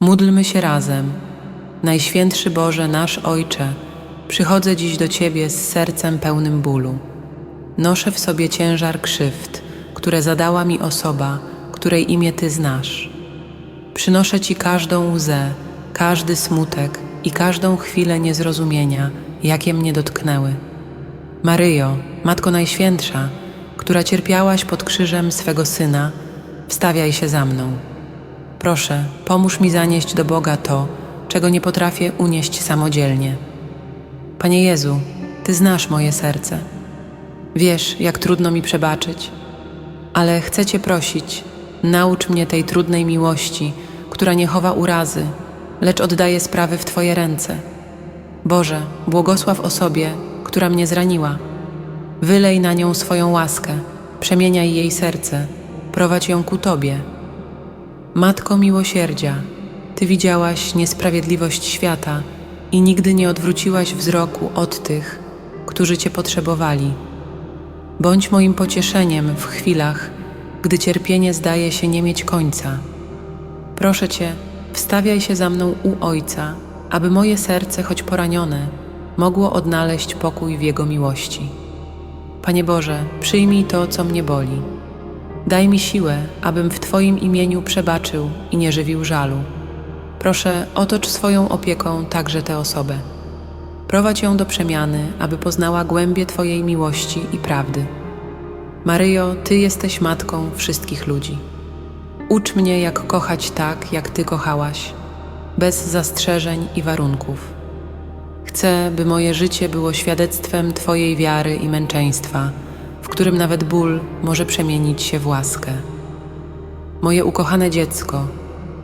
Módlmy się razem. Najświętszy Boże, nasz Ojcze, przychodzę dziś do Ciebie z sercem pełnym bólu. Noszę w sobie ciężar krzywd, które zadała mi osoba, której imię Ty znasz. Przynoszę Ci każdą łzę, każdy smutek i każdą chwilę niezrozumienia, jakie mnie dotknęły. Maryjo, Matko Najświętsza, która cierpiałaś pod krzyżem swego Syna, wstawiaj się za mną. Proszę, pomóż mi zanieść do Boga to, czego nie potrafię unieść samodzielnie. Panie Jezu, Ty znasz moje serce. Wiesz, jak trudno mi przebaczyć, ale chcę Cię prosić, naucz mnie tej trudnej miłości, która nie chowa urazy, lecz oddaje sprawy w Twoje ręce. Boże, błogosław osobie, która mnie zraniła. Wylej na nią swoją łaskę, przemieniaj jej serce, prowadź ją ku Tobie. Matko miłosierdzia, Ty widziałaś niesprawiedliwość świata i nigdy nie odwróciłaś wzroku od tych, którzy Cię potrzebowali. Bądź moim pocieszeniem w chwilach, gdy cierpienie zdaje się nie mieć końca. Proszę Cię, wstawiaj się za mną u Ojca, aby moje serce, choć poranione, mogło odnaleźć pokój w Jego miłości. Panie Boże, przyjmij to, co mnie boli. Daj mi siłę, abym w Twoim imieniu przebaczył i nie żywił żalu. Proszę, otocz swoją opieką także tę osobę. Prowadź ją do przemiany, aby poznała głębie Twojej miłości i prawdy. Maryjo, Ty jesteś matką wszystkich ludzi. Ucz mnie, jak kochać tak, jak Ty kochałaś, bez zastrzeżeń i warunków. Chcę, by moje życie było świadectwem Twojej wiary i męczeństwa, w którym nawet ból może przemienić się w łaskę. Moje ukochane dziecko,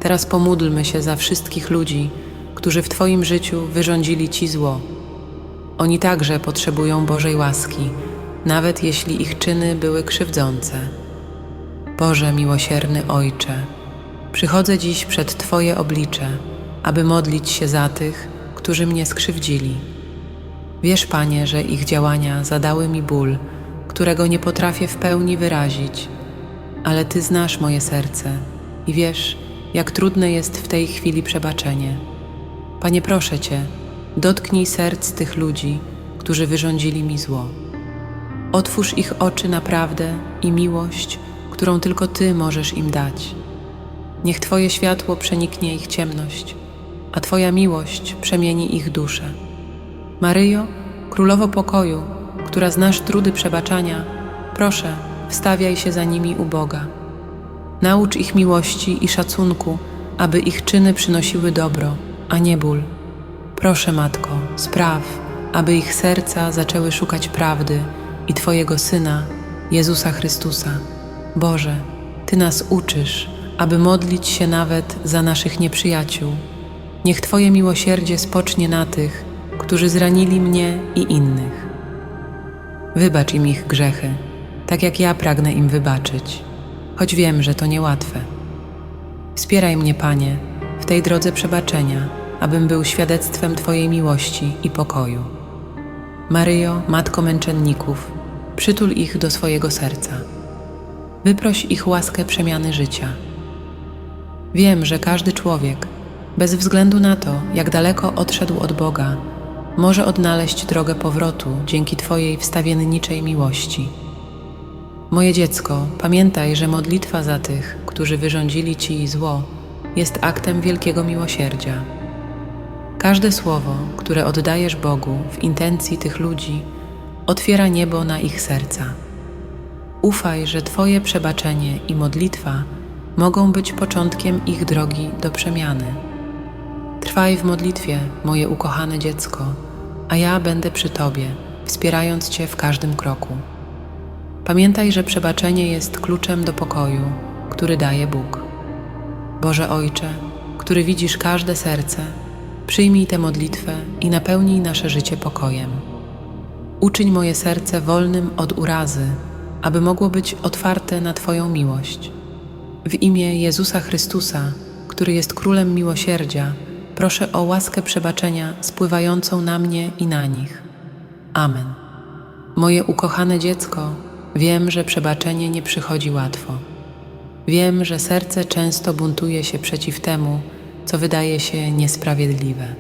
teraz pomódlmy się za wszystkich ludzi, którzy w Twoim życiu wyrządzili Ci zło. Oni także potrzebują Bożej łaski, nawet jeśli ich czyny były krzywdzące. Boże miłosierny Ojcze, przychodzę dziś przed Twoje oblicze, aby modlić się za tych, którzy mnie skrzywdzili. Wiesz, Panie, że ich działania zadały mi ból, którego nie potrafię w pełni wyrazić, ale Ty znasz moje serce i wiesz, jak trudne jest w tej chwili przebaczenie. Panie, proszę Cię, dotknij serc tych ludzi, którzy wyrządzili mi zło. Otwórz ich oczy na prawdę i miłość, którą tylko Ty możesz im dać. Niech Twoje światło przeniknie ich ciemność, a Twoja miłość przemieni ich duszę. Maryjo, Królowo Pokoju, która znasz trudy przebaczania, proszę, wstawiaj się za nimi u Boga. Naucz ich miłości i szacunku, aby ich czyny przynosiły dobro, a nie ból. Proszę, Matko, spraw, aby ich serca zaczęły szukać prawdy i Twojego Syna, Jezusa Chrystusa. Boże, Ty nas uczysz, aby modlić się nawet za naszych nieprzyjaciół. Niech Twoje miłosierdzie spocznie na tych, którzy zranili mnie i innych. Wybacz im ich grzechy, tak jak ja pragnę im wybaczyć, choć wiem, że to niełatwe. Wspieraj mnie, Panie, w tej drodze przebaczenia, abym był świadectwem Twojej miłości i pokoju. Maryjo, Matko męczenników, przytul ich do swojego serca. Wyproś ich łaskę przemiany życia. Wiem, że każdy człowiek, bez względu na to, jak daleko odszedł od Boga, może odnaleźć drogę powrotu dzięki Twojej wstawienniczej miłości. Moje dziecko, pamiętaj, że modlitwa za tych, którzy wyrządzili Ci zło, jest aktem wielkiego miłosierdzia. Każde słowo, które oddajesz Bogu w intencji tych ludzi, otwiera niebo na ich serca. Ufaj, że Twoje przebaczenie i modlitwa mogą być początkiem ich drogi do przemiany. Trwaj w modlitwie, moje ukochane dziecko, a ja będę przy Tobie, wspierając Cię w każdym kroku. Pamiętaj, że przebaczenie jest kluczem do pokoju, który daje Bóg. Boże Ojcze, który widzisz każde serce, przyjmij tę modlitwę i napełnij nasze życie pokojem. Uczyń moje serce wolnym od urazy, aby mogło być otwarte na Twoją miłość. W imię Jezusa Chrystusa, który jest Królem Miłosierdzia, proszę o łaskę przebaczenia spływającą na mnie i na nich. Amen. Moje ukochane dziecko, wiem, że przebaczenie nie przychodzi łatwo. Wiem, że serce często buntuje się przeciw temu, co wydaje się niesprawiedliwe.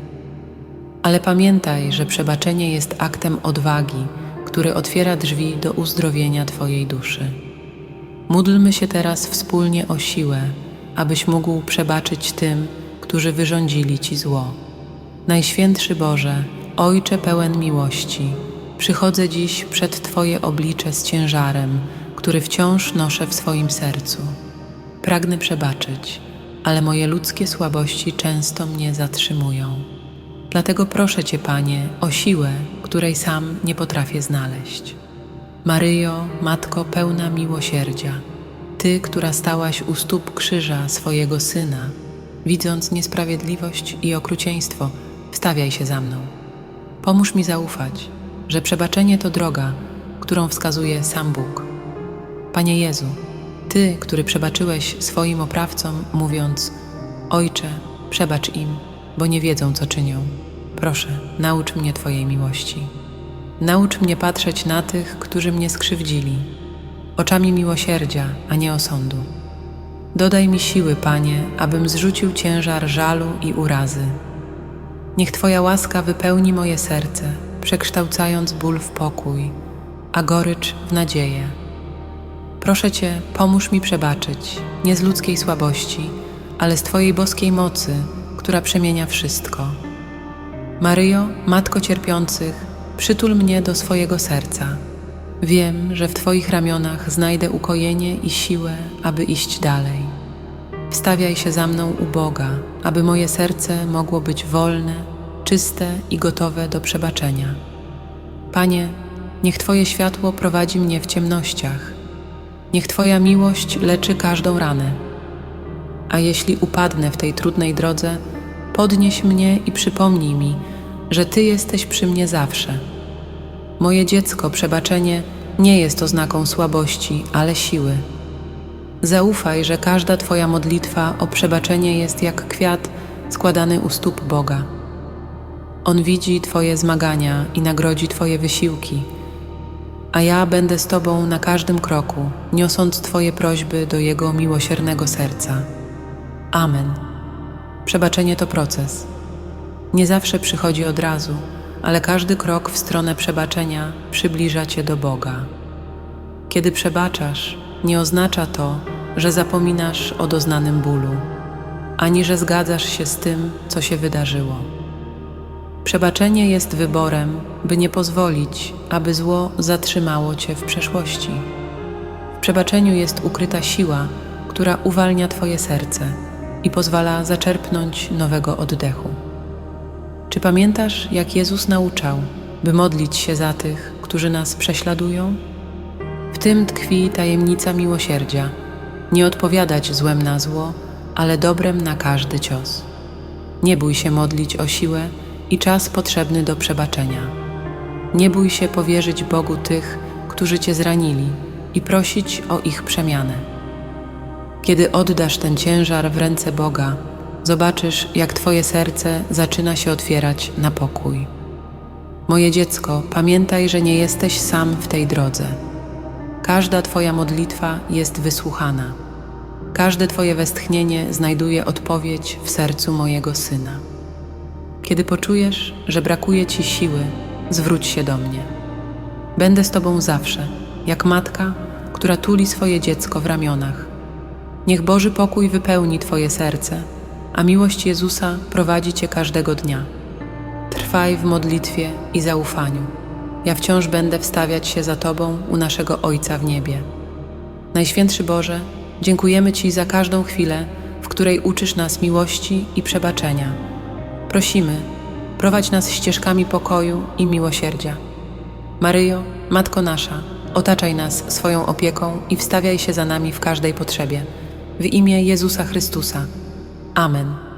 Ale pamiętaj, że przebaczenie jest aktem odwagi, który otwiera drzwi do uzdrowienia Twojej duszy. Módlmy się teraz wspólnie o siłę, abyś mógł przebaczyć tym, którzy wyrządzili Ci zło. Najświętszy Boże, Ojcze pełen miłości, przychodzę dziś przed Twoje oblicze z ciężarem, który wciąż noszę w swoim sercu. Pragnę przebaczyć, ale moje ludzkie słabości często mnie zatrzymują. Dlatego proszę Cię, Panie, o siłę, której sam nie potrafię znaleźć. Maryjo, Matko pełna miłosierdzia, Ty, która stałaś u stóp krzyża swojego Syna, widząc niesprawiedliwość i okrucieństwo, wstawiaj się za mną. Pomóż mi zaufać, że przebaczenie to droga, którą wskazuje sam Bóg. Panie Jezu, Ty, który przebaczyłeś swoim oprawcom, mówiąc: Ojcze, przebacz im, bo nie wiedzą, co czynią. Proszę, naucz mnie Twojej miłości. Naucz mnie patrzeć na tych, którzy mnie skrzywdzili, oczami miłosierdzia, a nie osądu. Dodaj mi siły, Panie, abym zrzucił ciężar żalu i urazy. Niech Twoja łaska wypełni moje serce, przekształcając ból w pokój, a gorycz w nadzieję. Proszę Cię, pomóż mi przebaczyć, nie z ludzkiej słabości, ale z Twojej boskiej mocy, która przemienia wszystko. Maryjo, Matko cierpiących, przytul mnie do swojego serca. Wiem, że w Twoich ramionach znajdę ukojenie i siłę, aby iść dalej. Wstawiaj się za mną u Boga, aby moje serce mogło być wolne, czyste i gotowe do przebaczenia. Panie, niech Twoje światło prowadzi mnie w ciemnościach. Niech Twoja miłość leczy każdą ranę. A jeśli upadnę w tej trudnej drodze, podnieś mnie i przypomnij mi, że Ty jesteś przy mnie zawsze. Moje dziecko, przebaczenie nie jest oznaką słabości, ale siły. Zaufaj, że każda Twoja modlitwa o przebaczenie jest jak kwiat składany u stóp Boga. On widzi Twoje zmagania i nagrodzi Twoje wysiłki, a ja będę z Tobą na każdym kroku, niosąc Twoje prośby do Jego miłosiernego serca. Amen. Przebaczenie to proces. Nie zawsze przychodzi od razu, ale każdy krok w stronę przebaczenia przybliża Cię do Boga. Kiedy przebaczasz, nie oznacza to, że zapominasz o doznanym bólu, ani że zgadzasz się z tym, co się wydarzyło. Przebaczenie jest wyborem, by nie pozwolić, aby zło zatrzymało Cię w przeszłości. W przebaczeniu jest ukryta siła, która uwalnia Twoje serce i pozwala zaczerpnąć nowego oddechu. Czy pamiętasz, jak Jezus nauczał, by modlić się za tych, którzy nas prześladują? W tym tkwi tajemnica miłosierdzia nie odpowiadać złem na zło, ale dobrem na każdy cios. Nie bój się modlić o siłę i czas potrzebny do przebaczenia. Nie bój się powierzyć Bogu tych, którzy Cię zranili i prosić o ich przemianę. Kiedy oddasz ten ciężar w ręce Boga, zobaczysz, jak Twoje serce zaczyna się otwierać na pokój. Moje dziecko, pamiętaj, że nie jesteś sam w tej drodze. Każda Twoja modlitwa jest wysłuchana. Każde Twoje westchnienie znajduje odpowiedź w sercu mojego syna. Kiedy poczujesz, że brakuje Ci siły, zwróć się do mnie. Będę z Tobą zawsze, jak matka, która tuli swoje dziecko w ramionach. Niech Boży pokój wypełni Twoje serce, a miłość Jezusa prowadzi Cię każdego dnia. Trwaj w modlitwie i zaufaniu. Ja wciąż będę wstawiać się za Tobą u naszego Ojca w niebie. Najświętszy Boże, dziękujemy Ci za każdą chwilę, w której uczysz nas miłości i przebaczenia. Prosimy, prowadź nas ścieżkami pokoju i miłosierdzia. Maryjo, Matko nasza, otaczaj nas swoją opieką i wstawiaj się za nami w każdej potrzebie. W imię Jezusa Chrystusa. Amen.